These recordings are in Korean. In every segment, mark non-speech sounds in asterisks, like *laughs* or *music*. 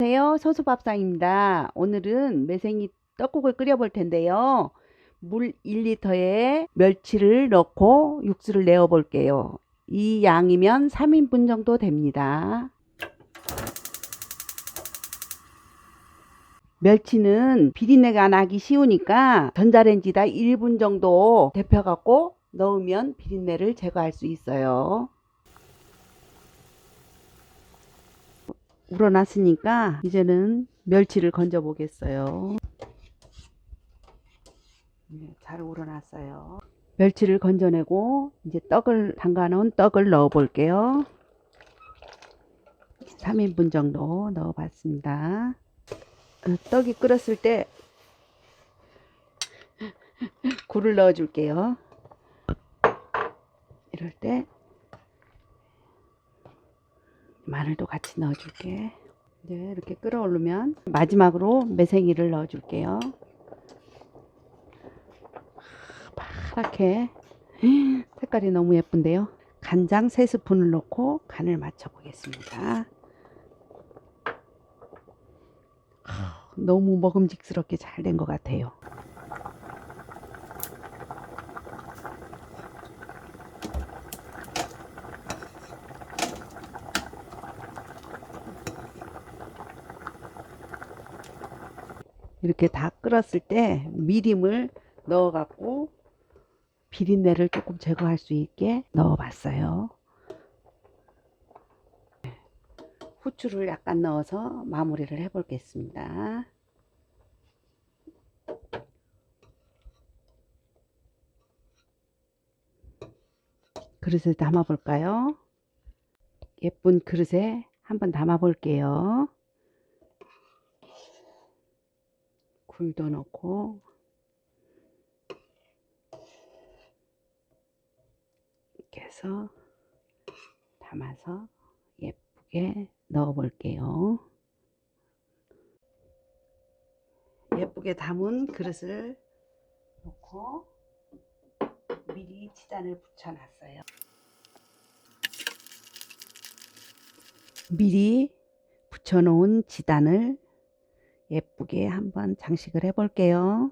안녕하세요. 소수밥상입니다. 오늘은 매생이 떡국을 끓여 볼 텐데요. 물 1리터에 멸치를 넣고 육수를 내어 볼게요. 이 양이면 3인분 정도 됩니다. 멸치는 비린내가 나기 쉬우니까 전자레인지다 1분 정도 데펴갖고 넣으면 비린내를 제거할 수 있어요. 우러났으니까 이제는 멸치를 건져 보겠어요. 네, 잘 우러났어요. 멸치를 건져내고 이제 떡을 담가 놓은 떡을 넣어 볼게요. 3인분 정도 넣어 봤습니다. 어, 떡이 끓었을 때 *laughs* 굴을 넣어 줄게요. 이럴 때 마늘도 같이 넣어줄게. 네, 이렇게 끓어오르면 마지막으로 매생이를 넣어줄게요. 파랗게 색깔이 너무 예쁜데요. 간장 3스푼을 넣고 간을 맞춰 보겠습니다. 너무 먹음직스럽게 잘 된 것 같아요. 이렇게 다 끓었을 때 미림을 넣어 갖고 비린내를 조금 제거할 수 있게 넣어 봤어요. 후추를 약간 넣어서 마무리를 해 보겠습니다. 그릇을 담아 볼까요? 예쁜 그릇에 한번 담아 볼게요. 굴도 넣고 이렇게 해서 담아서 예쁘게 넣어 볼게요. 예쁘게 담은 그릇을 놓고 미리 치단을 붙여 놨어요. 미리 붙여 놓은 지단을 예쁘게 한번 장식을 해 볼게요.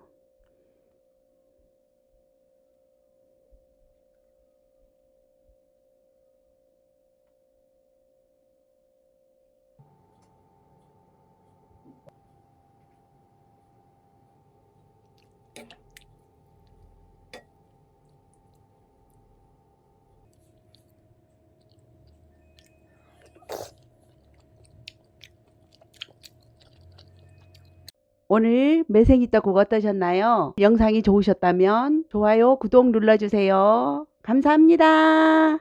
오늘 매생이 떡국 어떠셨나요? 영상이 좋으셨다면 좋아요, 구독 눌러주세요. 감사합니다.